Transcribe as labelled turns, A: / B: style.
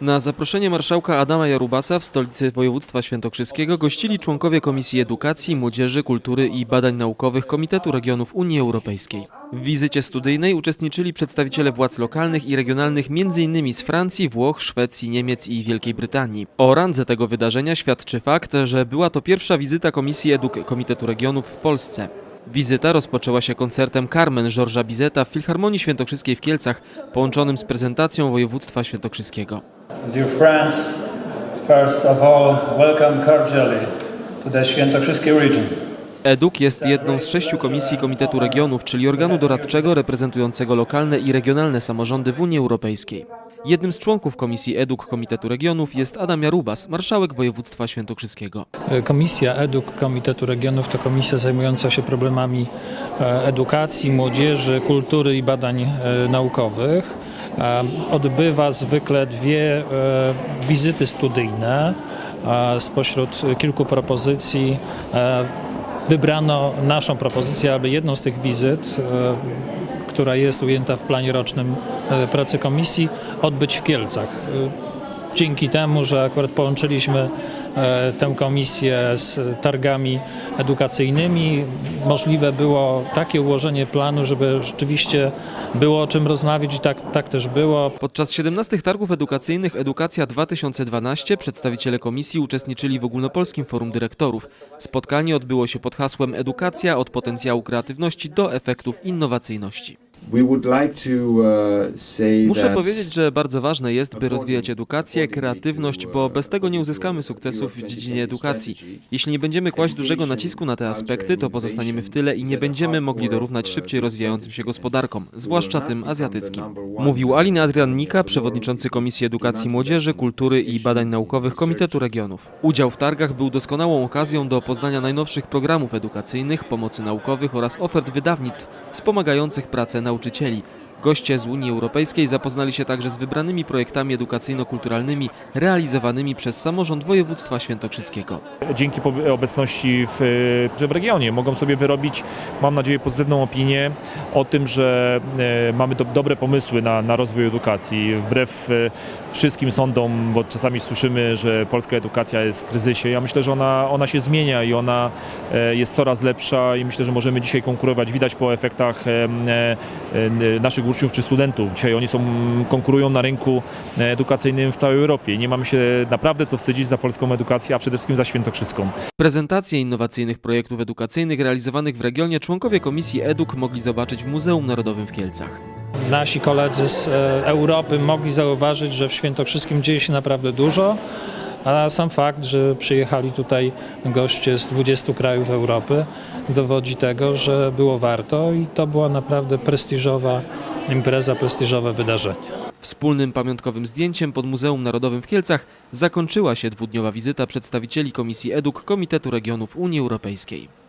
A: Na zaproszenie marszałka Adama Jarubasa w stolicy województwa świętokrzyskiego gościli członkowie Komisji Edukacji, Młodzieży, Kultury i Badań Naukowych Komitetu Regionów Unii Europejskiej. W wizycie studyjnej uczestniczyli przedstawiciele władz lokalnych i regionalnych m.in. z Francji, Włoch, Szwecji, Niemiec i Wielkiej Brytanii. O randze tego wydarzenia świadczy fakt, że była to pierwsza wizyta Komisji Eduk Komitetu Regionów w Polsce. Wizyta rozpoczęła się koncertem Carmen Georgesa Bizeta w Filharmonii Świętokrzyskiej w Kielcach, połączonym z prezentacją województwa świętokrzyskiego.
B: Dear friends, first of all, welcome cordially to the Świętokrzyskie region.
A: EDUK jest jedną z sześciu komisji Komitetu Regionów, czyli organu doradczego reprezentującego lokalne i regionalne samorządy w Unii Europejskiej. Jednym z członków Komisji EDUK Komitetu Regionów jest Adam Jarubas, marszałek województwa świętokrzyskiego.
C: Komisja Eduk Komitetu Regionów to komisja zajmująca się problemami e, edukacji, młodzieży, kultury i badań e, naukowych. E, Odbywa zwykle dwie e, wizyty studyjne. E, Spośród kilku propozycji e, wybrano naszą propozycję, aby jedną z tych wizyt e, która jest ujęta w planie rocznym e, pracy komisji, odbyć w Kielcach. Dzięki temu, że akurat połączyliśmy e, tę komisję z targami edukacyjnymi, możliwe było takie ułożenie planu, żeby rzeczywiście było o czym rozmawiać i tak, tak też było.
A: Podczas 17 targów edukacyjnych Edukacja 2012 przedstawiciele komisji uczestniczyli w ogólnopolskim forum dyrektorów. Spotkanie odbyło się pod hasłem Edukacja od potencjału kreatywności do efektów innowacyjności.
D: Uh,
A: Muszę powiedzieć, że bardzo ważne jest, by rozwijać edukację, kreatywność, bo bez tego nie uzyskamy sukcesów w dziedzinie edukacji. Jeśli nie będziemy kłaść dużego nacisku na te aspekty, to pozostaniemy w tyle i nie będziemy mogli dorównać szybciej rozwijającym się gospodarkom, zwłaszcza tym azjatyckim. Mówił Alin Adrian Nika, przewodniczący Komisji Edukacji Młodzieży, Kultury i Badań Naukowych Komitetu Regionów. Udział w targach był doskonałą okazją do poznania najnowszych programów edukacyjnych, pomocy naukowych oraz ofert wydawnictw wspomagających pracę nauczycieli nauczycieli. Goście z Unii Europejskiej zapoznali się także z wybranymi projektami edukacyjno-kulturalnymi realizowanymi przez samorząd województwa świętokrzyskiego.
E: dzięki obecności w, w regionie mogą sobie wyrobić, mam nadzieję, pozytywną opinię o tym, że e, mamy do, dobre pomysły na, na rozwój edukacji. Wbrew e, wszystkim sądom, bo czasami słyszymy, że polska edukacja jest w kryzysie. Ja myślę, że ona, ona się zmienia i ona e, jest coraz lepsza i myślę, że możemy dzisiaj konkurować. Widać po efektach naszych uczniów czy studentów. Dzisiaj oni są, konkurują na rynku edukacyjnym w całej Europie. Nie mamy się naprawdę co wstydzić za polską edukację, a przede wszystkim za świętokrzyską.
A: Prezentacje innowacyjnych projektów edukacyjnych realizowanych w regionie członkowie Komisji EDUK mogli zobaczyć w Muzeum Narodowym w Kielcach.
C: Nasi koledzy z e, Europy mogli zauważyć, że w Świętokrzyskim dzieje się naprawdę dużo, a sam fakt, że przyjechali tutaj goście z 20 krajów Europy dowodzi tego, że było warto i to była naprawdę prestiżowa impreza, prestiżowe wydarzenie.
A: Wspólnym pamiątkowym zdjęciem pod Muzeum Narodowym w Kielcach zakończyła się dwudniowa wizyta przedstawicieli Komisji EDUK Komitetu Regionów Unii Europejskiej.